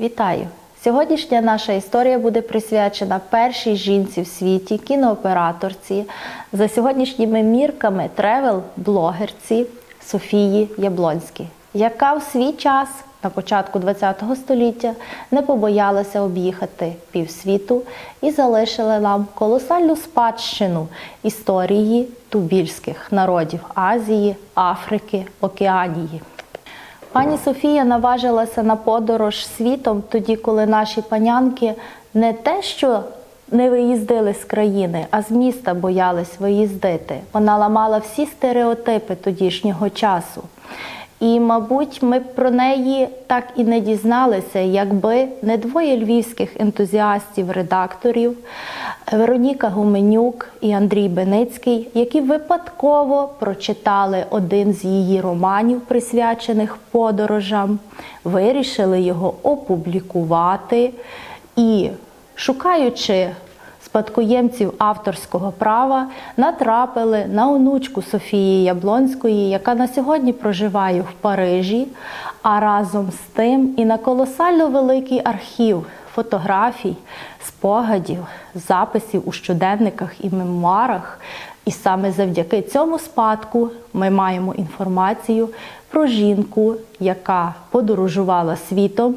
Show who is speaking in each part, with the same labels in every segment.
Speaker 1: Вітаю! Сьогоднішня наша історія буде присвячена першій жінці в світі, кінооператорці, за сьогоднішніми мірками тревел-блогерці Софії Яблонській, яка в свій час на початку ХХ століття не побоялася об'їхати півсвіту і залишила нам колосальну спадщину історії тубільських народів Азії, Африки, Океанії. Пані Софія наважилася на подорож світом тоді, коли наші панянки не те, що не виїздили з країни, а з міста боялись виїздити. Вона ламала всі стереотипи тодішнього часу. І, мабуть, ми про неї так і не дізналися, якби не двоє львівських ентузіастів-редакторів Вероніка Гуменюк і Андрій Беницький, які випадково прочитали один з її романів, присвячених подорожам, вирішили його опублікувати і, шукаючи спадкоємців авторського права натрапили на онучку Софії Яблонської, яка на сьогодні проживає в Парижі, а разом з тим і на колосально великий архів фотографій, спогадів, записів у щоденниках і мемуарах. І саме завдяки цьому спадку ми маємо інформацію про жінку, яка подорожувала світом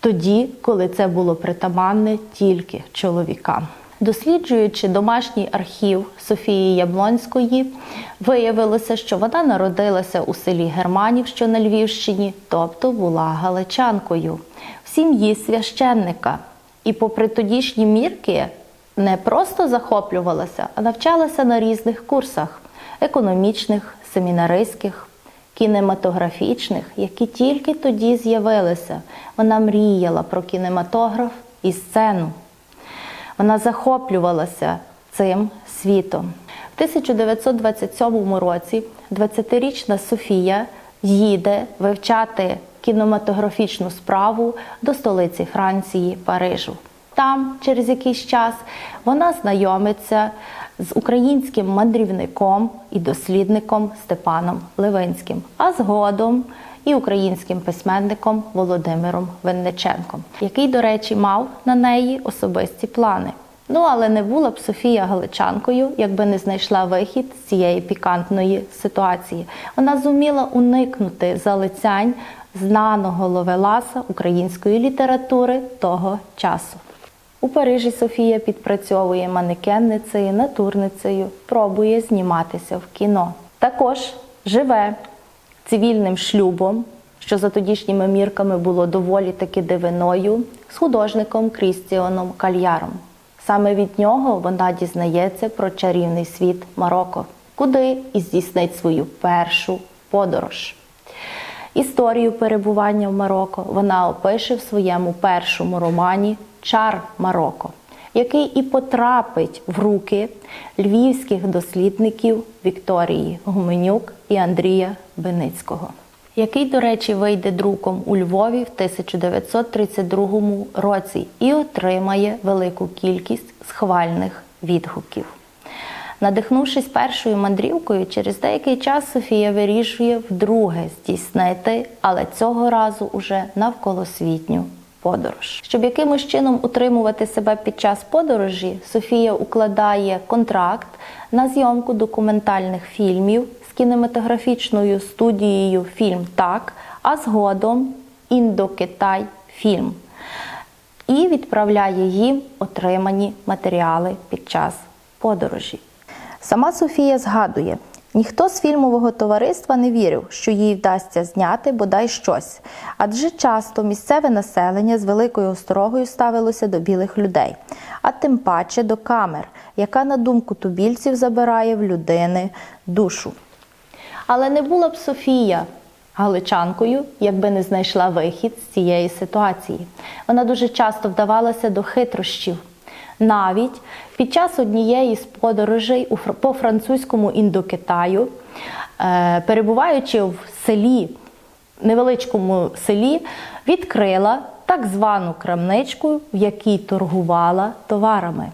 Speaker 1: тоді, коли це було притаманне тільки чоловікам. Досліджуючи домашній архів Софії Яблонської, виявилося, що вона народилася у селі Германів, що на Львівщині, тобто була галичанкою, в сім'ї священника. І, попри тодішні мірки, не просто захоплювалася, а навчалася на різних курсах економічних, семінаристських, кінематографічних, які тільки тоді з'явилися. Вона мріяла про кінематограф і сцену. Вона захоплювалася цим світом. В 1927 році 20-річна Софія їде вивчати кінематографічну справу до столиці Франції Парижу. Там, через якийсь час, вона знайомиться з українським мандрівником і дослідником Степаном Левинським, а згодом і українським письменником Володимиром Винниченком, який, до речі, мав на неї особисті плани. Ну, але не була б Софія Галичанкою, якби не знайшла вихід з цієї пікантної ситуації. Вона зуміла уникнути залицянь знаного ловеласа української літератури того часу. У Парижі Софія підпрацьовує манекенницею, натурницею, пробує зніматися в кіно. Також живе цивільним шлюбом, що за тодішніми мірками було доволі таки дивиною, з художником Крістіоном Кальяром. Саме від нього вона дізнається про чарівний світ Марокко, куди і здійснить свою першу подорож. Історію перебування в Марокко вона опише в своєму першому романі Чар Марокко, який і потрапить в руки львівських дослідників Вікторії Гуменюк і Андрія Беницького, який, до речі, вийде друком у Львові в 1932 році і отримає велику кількість схвальних відгуків. Надихнувшись першою мандрівкою, через деякий час Софія вирішує вдруге здійснити, але цього разу уже навколосвітню подорож. Щоб якимось чином утримувати себе під час подорожі, Софія укладає контракт на зйомку документальних фільмів з кінематографічною студією Фільм Так, а згодом Індокитай Фільм. І відправляє їм отримані матеріали під час подорожі. Сама Софія згадує, ніхто з фільмового товариства не вірив, що їй вдасться зняти бодай щось, адже часто місцеве населення з великою осторогою ставилося до білих людей, а тим паче до камер, яка, на думку тубільців, забирає в людини душу. Але не була б Софія галичанкою, якби не знайшла вихід з цієї ситуації. Вона дуже часто вдавалася до хитрощів. Навіть під час однієї з подорожей по французькому індокитаю, е, перебуваючи в селі, невеличкому селі, відкрила так звану крамничку, в якій торгувала товарами.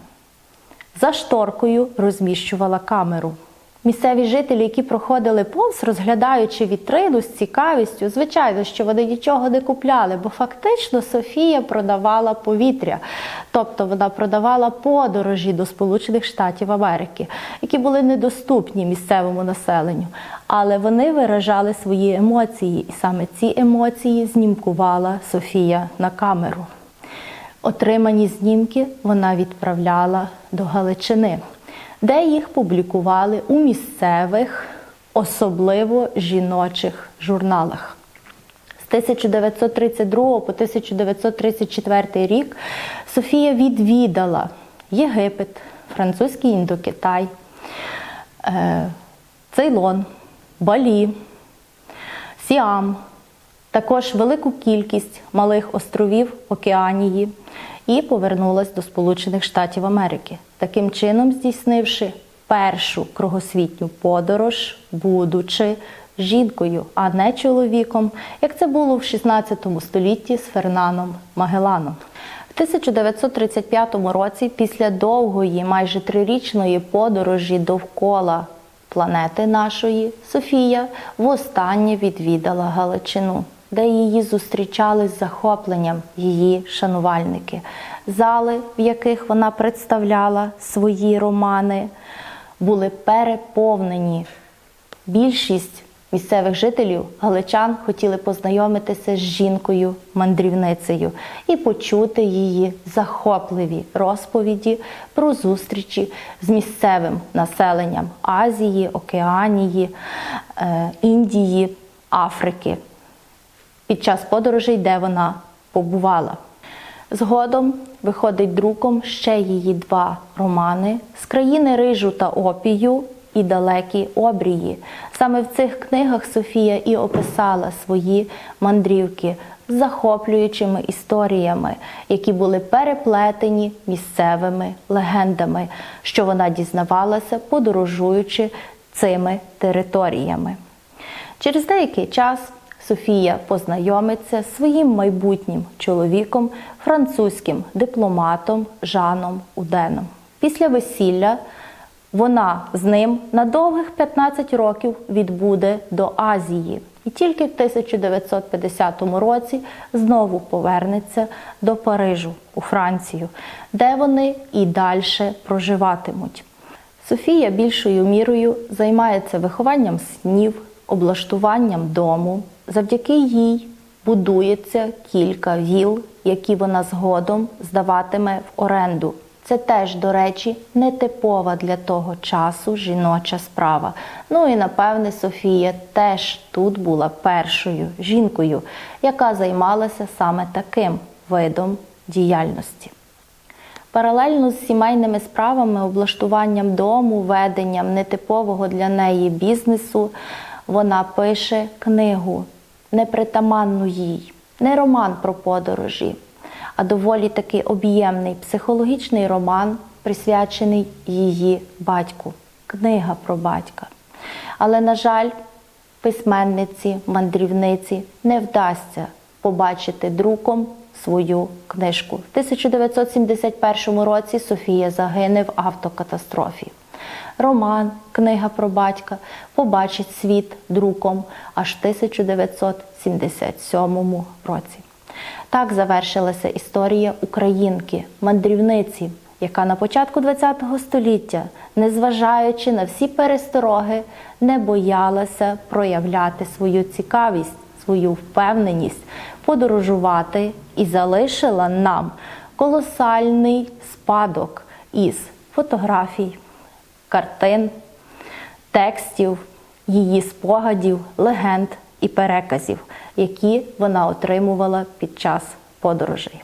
Speaker 1: За шторкою розміщувала камеру. Місцеві жителі, які проходили повз, розглядаючи вітрину з цікавістю, звичайно, що вони нічого не купляли, бо фактично Софія продавала повітря, тобто вона продавала подорожі до Сполучених Штатів Америки, які були недоступні місцевому населенню. Але вони виражали свої емоції, і саме ці емоції знімкувала Софія на камеру. Отримані знімки вона відправляла до Галичини, де їх публікували у місцевих, особливо жіночих журналах. З 1932 по 1934 рік Софія відвідала Єгипет, французький індокитай, е, Цейлон, Балі, Сіам, також велику кількість малих островів Океанії і повернулась до Сполучених Штатів Америки, таким чином здійснивши першу кругосвітню подорож, будучи жінкою, а не чоловіком, як це було в 16 столітті з Фернаном Магеланом. В 1935 році, після довгої, майже трирічної подорожі довкола планети нашої, Софія востаннє відвідала Галичину, де її зустрічали з захопленням її шанувальники. Зали, в яких вона представляла свої романи, були переповнені. Більшість місцевих жителів галичан хотіли познайомитися з жінкою мандрівницею і почути її захопливі розповіді про зустрічі з місцевим населенням Азії, Океанії, е, Індії, Африки під час подорожей, де вона побувала. Згодом виходить друком ще її два романи з країни рижу та опію і далекі обрії. Саме в цих книгах Софія і описала свої мандрівки з захоплюючими історіями, які були переплетені місцевими легендами, що вона дізнавалася, подорожуючи цими територіями. Через деякий час Софія познайомиться з своїм майбутнім чоловіком, французьким дипломатом Жаном Уденом. Після весілля вона з ним на довгих 15 років відбуде до Азії. І тільки в 1950 році знову повернеться до Парижу у Францію, де вони і далі проживатимуть. Софія більшою мірою займається вихованням снів, облаштуванням дому. Завдяки їй будується кілька віл, які вона згодом здаватиме в оренду. Це теж, до речі, нетипова для того часу жіноча справа. Ну і напевне Софія теж тут була першою жінкою, яка займалася саме таким видом діяльності. Паралельно з сімейними справами, облаштуванням дому, веденням нетипового для неї бізнесу, вона пише книгу, непритаманну їй, не роман про подорожі, а доволі таки об'ємний психологічний роман, присвячений її батьку, книга про батька. Але, на жаль, письменниці, мандрівниці не вдасться побачити друком свою книжку. В 1971 році Софія загине в автокатастрофі. Роман, книга про батька побачить світ друком аж в 1977 році. Так завершилася історія українки, мандрівниці, яка на початку ХХ століття, незважаючи на всі перестороги, не боялася проявляти свою цікавість, свою впевненість, подорожувати і залишила нам колосальний спадок із фотографій, картин, текстів, її спогадів, легенд і переказів, які вона отримувала під час подорожей.